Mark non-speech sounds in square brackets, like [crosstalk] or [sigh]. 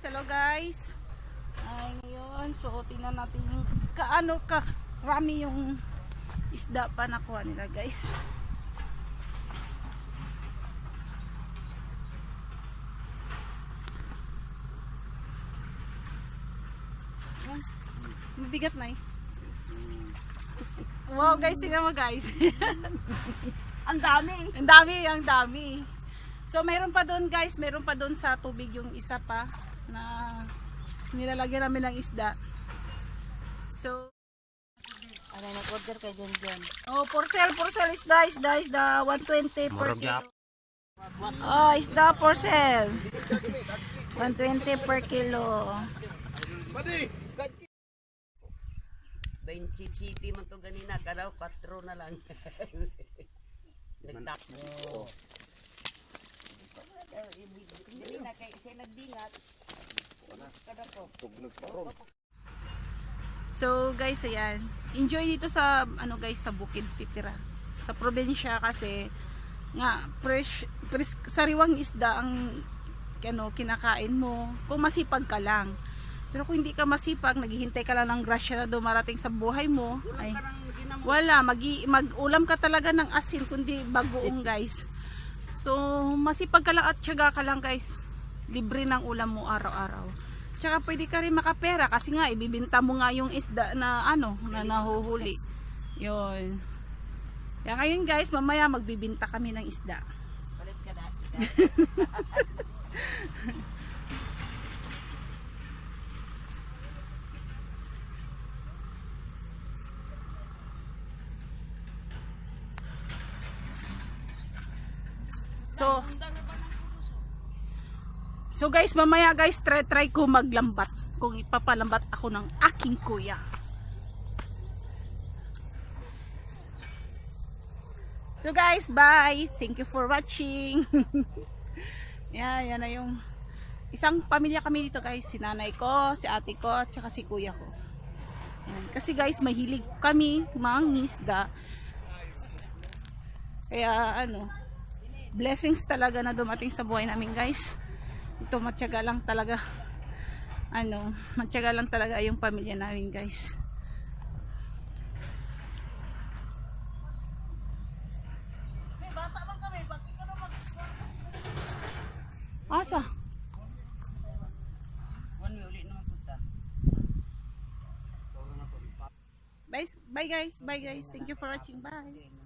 hello guys. Ay, ngayon, so tingnan natin yung kaano ka rami yung isda pa nakuha nila guys. Mabigat na eh. Wow guys, tingnan mo guys. [laughs] Ang dami. ang dami, ang dami. So mayroon pa doon guys, mayroon pa doon sa tubig yung isa pa na nilalagyan namin ng isda. So, Ano nag-order kay John John? oh, for sale, for sale isda, isda, isda, 120 per kilo. Oh, isda for sale. 120 per kilo. 20 city man to ganina, kadaw 4 na lang. [laughs] Nagtakbo. Ganina kay siya nagdingat. So guys, ayan. Enjoy dito sa ano guys sa bukid titira. Sa probinsya kasi nga fresh, fresh sariwang isda ang ano kinakain mo kung masipag ka lang. Pero kung hindi ka masipag, naghihintay ka lang ng grasya na dumarating sa buhay mo, ay wala, mag mag-ulam ka talaga ng asin kundi bagoong guys. So, masipag ka lang at tiyaga ka lang guys. Libre ng ulam mo araw-araw. Tsaka pwede ka rin makapera kasi nga ibibinta mo nga yung isda na ano, na nahuhuli. Yun. Kaya ngayon guys, mamaya magbibinta kami ng isda. Palit ka na. So, So guys, mamaya guys, try, try ko maglambat. Kung ipapalambat ako ng aking kuya. So guys, bye! Thank you for watching. [laughs] yan, yan na yung isang pamilya kami dito guys. Si nanay ko, si ate ko, at saka si kuya ko. Yan. Kasi guys, mahilig kami mangisda. Kaya ano, blessings talaga na dumating sa buhay namin guys ito matyaga lang talaga. Ano matyaga lang talaga yung pamilya namin guys. Asa? Bye, bye guys. Bye guys. Thank you for watching. Bye